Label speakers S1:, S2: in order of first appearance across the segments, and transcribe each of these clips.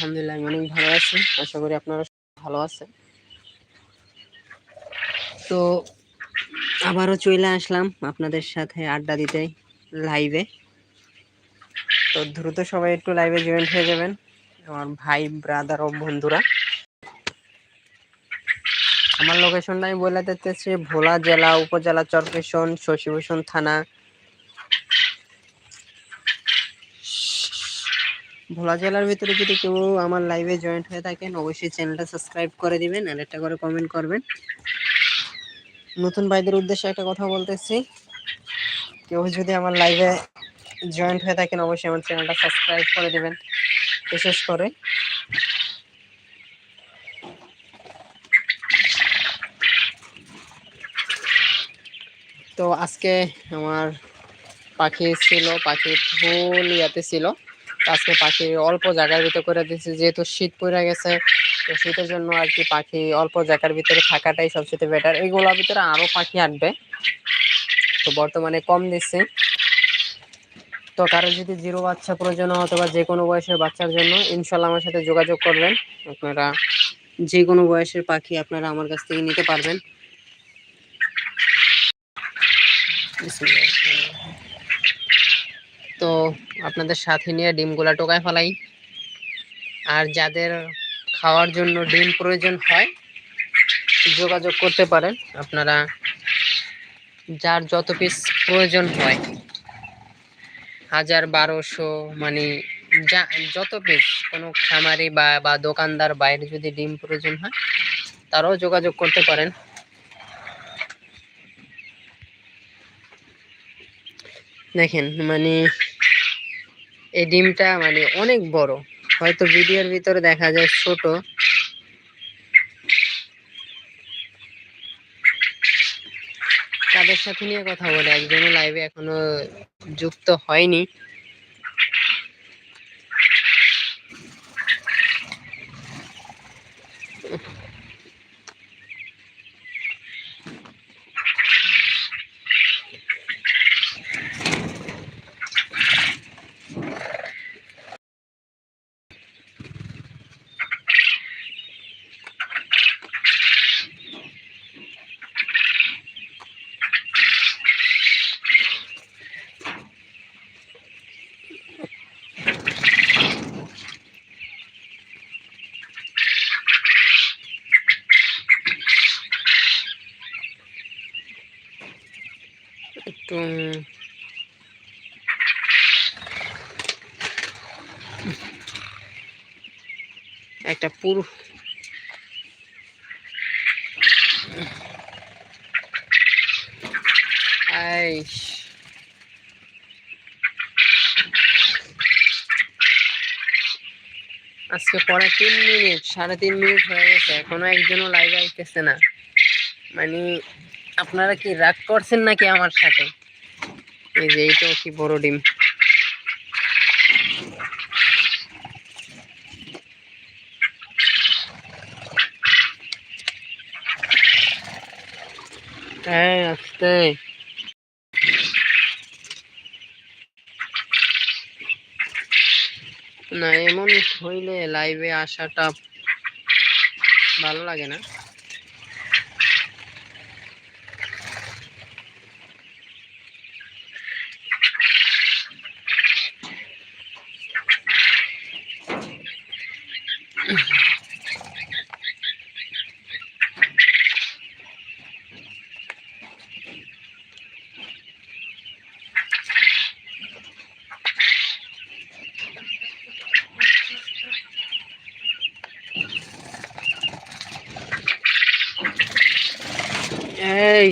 S1: আলহামদুলিল্লাহ, আমি অনেক ভালো আছি। আশা করি আপনারা ভালো আছেন। তো আবারও চলে আসলাম আপনাদের সাথে আড্ডা দিতে লাইভে তো দ্রুত সবাই একটু লাইভে জয়েন হয়ে যাবেন, আমার ভাই ব্রাদার ও বন্ধুরা। আমার লোকেশনটা আমি বলে দিতেছি, ভোলা জেলা উপজেলা চরকেশন শশীভূষণ থানা। ভোলা জেলার ভিতরে যদি কেউ আমার লাইভে জয়েন্ট হয়ে থাকেন, অবশ্যই চ্যানেলটা সাবস্ক্রাইব করে দিবেন আর একটা করে কমেন্ট করবেন। নতুন ভাইদের উদ্দেশ্যে একটা কথা বলতেছি। কেউ যদি আমার লাইভে জয়েন্ট হয়ে থাকেন, অবশ্যই আমার চ্যানেলটা সাবস্ক্রাইব করে দিবেন, বিশেষ করে। তো আজকে আমার পাখি ছিল পাখি ফুল ইয়াতে ছিল। আজকে পাখি অল্প জায়গার ভিতরে করে দিয়েছি, যেহেতু শীত পড়ে গেছে, তো শীতের জন্য আর কি পাখি অল্প জায়গার ভিতরে থাকাটাই সবচেয়ে বেটার এইগুলোর ভিতরে আরও পাখি আসবে তো বর্তমানে কম দিচ্ছে। তো কারও যদি জিরো বাচ্চা প্রয়োজন হয় অথবা যে কোনো বয়সের বাচ্চার জন্য ইনশাল্লাহ আমার সাথে যোগাযোগ করবেন। আপনারা যে কোনো বয়সের পাখি আপনারা আমার কাছ থেকে নিতে পারবেন। আপনাদের সাথে নিয়ে ডিমগুলা টোকায় ফেলাই। আর যাদের খাওয়ার জন্য ডিম প্রয়োজন হয়, যোগাযোগ করতে পারেন। আপনারা যার যত পিস প্রয়োজন হয়, হাজার বারোশো মানে যা, যত পিস কোনো খামারি বা বা দোকানদার বাইরে যদি ডিম প্রয়োজন হয়, তারাও যোগাযোগ করতে পারেন। দেখেন মানে এই ডিমটা মানে অনেক বড়। হয়তো ভিডিওর ভিতরে দেখা যায় ছোট। তাদের সাথে নিয়ে কথা বলে, একজনও লাইভে এখনও যুক্ত হয়নি। একটু একটা পুরো আজকে পরে তিন মিনিট, সাড়ে তিন মিনিট হয়ে গেছে, এখনও একজনও লাইভ আইতেছে না। মানে আপনারা কি রাগ করছেন নাকি আমার সাথে? এই যে এইটাও কি বড় ডিম? হ্যাঁ না, এমন হইলে লাইভে আসাটা ভালো লাগে না। এই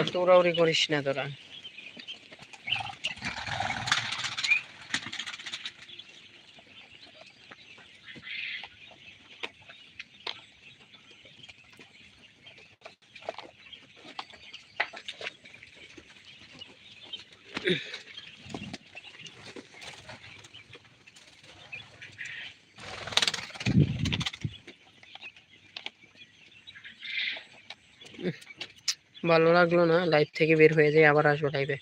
S1: এত উড়াউড়ি করিস না তোরা। ভালো লাগল না লাইভ থেকে বের হয়ে যাই আবার আসব লাইভে